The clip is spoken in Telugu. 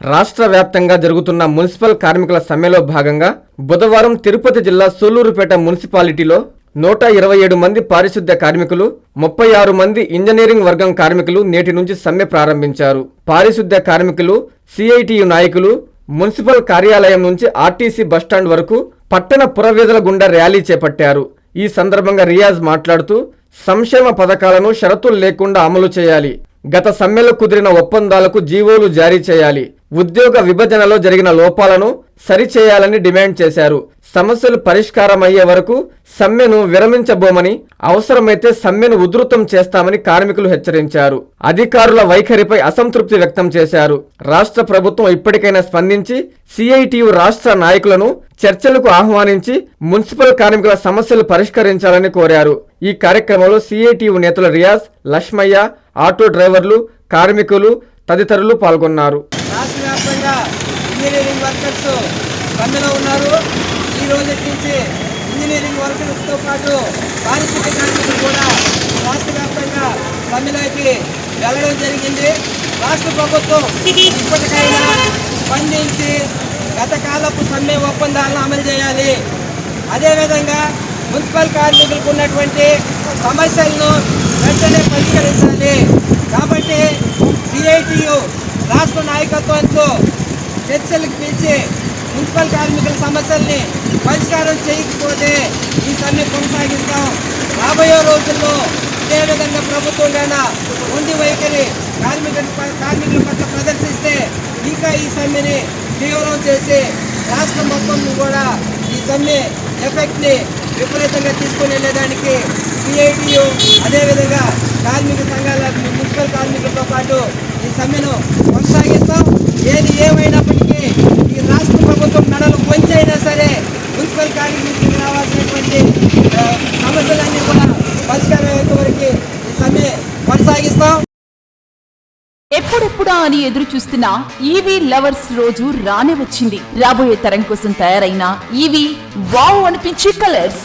రాష్ట్ర వ్యాప్తంగా జరుగుతున్న మున్సిపల్ కార్మికుల సమ్మెలో భాగంగా బుధవారం తిరుపతి జిల్లా సూలూరుపేట మున్సిపాలిటీలో నూట ఇరవై ఏడు మంది పారిశుద్ధ్య కార్మికులు ముప్పై ఆరు మంది ఇంజనీరింగ్ వర్గం కార్మికులు నేటి నుంచి సమ్మె ప్రారంభించారు. పారిశుద్ధ్య కార్మికులు సిఐటియు నాయకులు మున్సిపల్ కార్యాలయం నుంచి ఆర్టీసీ బస్టాండ్ వరకు పట్టణ పురవీధుల గుండా ర్యాలీ చేపట్టారు. ఈ సందర్భంగా రియాజ్ మాట్లాడుతూ సంక్షేమ పథకాలను షరతులు లేకుండా అమలు చేయాలి. గత సమ్మెలో కుదిరిన ఒప్పందాలకు జీవోలు జారీ చేయాలి. ఉద్యోగ విభజనలో జరిగిన లోపాలను సరిచేయాలని డిమాండ్ చేశారు. సమస్యలు పరిష్కారమయ్యే వరకు సమ్మెను విరమించబోమని అవసరమైతే సమ్మెను ఉధృతం చేస్తామని కార్మికులు హెచ్చరించారు. అధికారుల వైఖరిపై అసంతృప్తి వ్యక్తం చేశారు. రాష్ట్ర ప్రభుత్వం ఇప్పటికైనా స్పందించి సిఐటియు రాష్ట్ర నాయకులను చర్చలకు ఆహ్వానించి మున్సిపల్ కార్మికుల సమస్యలు పరిష్కరించాలని కోరారు. ఈ కార్యక్రమంలో సిఐటియు నేతలు రియాజ్ లక్ష్మయ్య ఆటో డ్రైవర్లు కార్మికులు తదితరులు పాల్గొన్నారు. ఇంజనీరింగ్ వర్కర్స్ సమ్మెలో ఉన్నారు. ఈ రోజు నుంచి ఇంజనీరింగ్ వర్కర్స్తో పాటు పారిశుద్ధ్య కార్మికులు కూడా రాష్ట్ర వ్యాప్తంగా వెళ్ళడం జరిగింది. రాష్ట్ర ప్రభుత్వం ఇప్పటికైనా స్పందించి గత కాలపు సమ్మె ఒప్పందాలను అమలు చేయాలి. అదేవిధంగా మున్సిపల్ కార్మికులకు ఉన్నటువంటి సమస్యలను వెంటనే పరిష్కరించాలి. కాబట్టి సిఐటియు రాష్ట్ర నాయకత్వంతో చర్చలకు పిలిచి మున్సిపల్ కార్మికుల సమస్యల్ని పరిష్కారం చేయకపోతే ఈ సమ్మె కొనసాగిస్తాం. రాబోయే రోజుల్లో ఇదే విధంగా ప్రభుత్వం లేదా మొండి వైఖరి కార్మికుల కార్మికుల పట్ల ప్రదర్శిస్తే ఇంకా ఈ సమ్మెని తీవ్రం చేసి రాష్ట్రం మొత్తం కూడా ఈ సమ్మె ఎఫెక్ట్ని విపరీతంగా తీసుకుని వెళ్ళేదానికి సిఐటియు అదేవిధంగా కార్మిక సంఘాల మున్సిపల్ కార్మికులతో పాటు ఈ సమ్మెను కొనసాగిస్తాం. ఏది ఏమైనప్పటికీ ఈ రాష్ట్ర ప్రభుత్వం నడలు కొంచైనా సరే మున్సిపల్ కార్మికులకు రావాల్సినటువంటి సమస్యలన్నీ కూడా పరిష్కారం అయ్యేంత వరకు ఈ సమ్మె కొనసాగిస్తాం. ఎప్పుడెప్పుడా అని ఎదురు చూస్తున్న ఈవీ లవర్స్ రోజు రానే వచ్చింది. రాబోయే తరం కోసం తయారైన ఈవీ వావ్ అనిపించే colours.